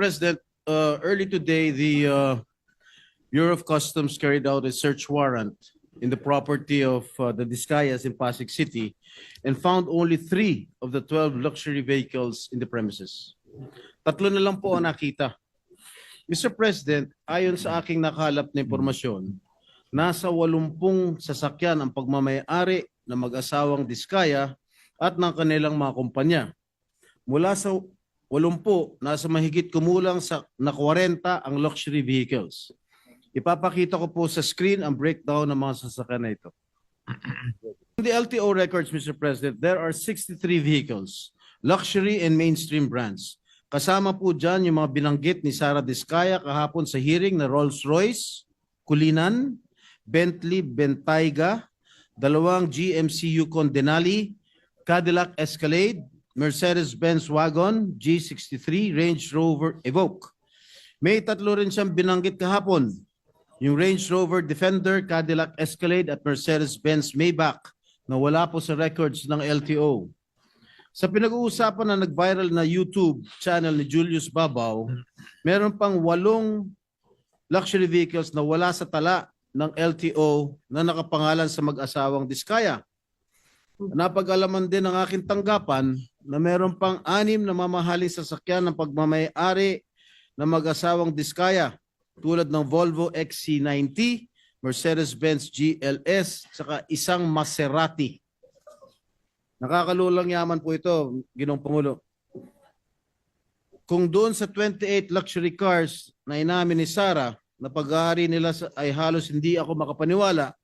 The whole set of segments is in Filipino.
President, uh, early today, the uh, Bureau of Customs carried out a search warrant in the property of uh, the Discayas in Pasig City and found only three of the 12 luxury vehicles in the premises. Tatlo na lang po ang nakita. Mr. President, ayon sa aking nakalap na impormasyon, nasa 80 sasakyan ang pagmamayari ng mag-asawang Diskaya at ng kanilang mga kumpanya. Mula sa 80, nasa mahigit kumulang sa na 40 ang luxury vehicles. Ipapakita ko po sa screen ang breakdown ng mga sasakyan na ito. In the LTO records, Mr. President, there are 63 vehicles, luxury and mainstream brands. Kasama po dyan yung mga binanggit ni Sara Diskaya kahapon sa hearing na Rolls-Royce, Kulinan, Bentley Bentayga, dalawang GMC Yukon Denali, Cadillac Escalade, Mercedes-Benz Wagon, G63, Range Rover Evoque. May tatlo rin siyang binanggit kahapon. Yung Range Rover Defender, Cadillac Escalade at Mercedes-Benz Maybach na wala po sa records ng LTO. Sa pinag-uusapan na nag-viral na YouTube channel ni Julius Babaw, meron pang walong luxury vehicles na wala sa tala ng LTO na nakapangalan sa mag-asawang Diskaya. Napag-alaman din ng aking tanggapan na meron pang anim na mamahaling sasakyan ng pagmamayari ng mag-asawang Diskaya tulad ng Volvo XC90, Mercedes-Benz GLS, saka isang Maserati. Nakakalulang yaman po ito, Ginong Pangulo. Kung doon sa 28 luxury cars na inamin ni Sara na pag-aari nila ay halos hindi ako makapaniwala,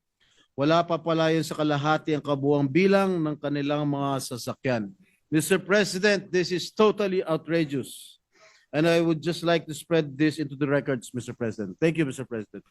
wala pa pala yun sa kalahati ang kabuang bilang ng kanilang mga sasakyan. Mr. President, this is totally outrageous. And I would just like to spread this into the records, Mr. President. Thank you, Mr. President.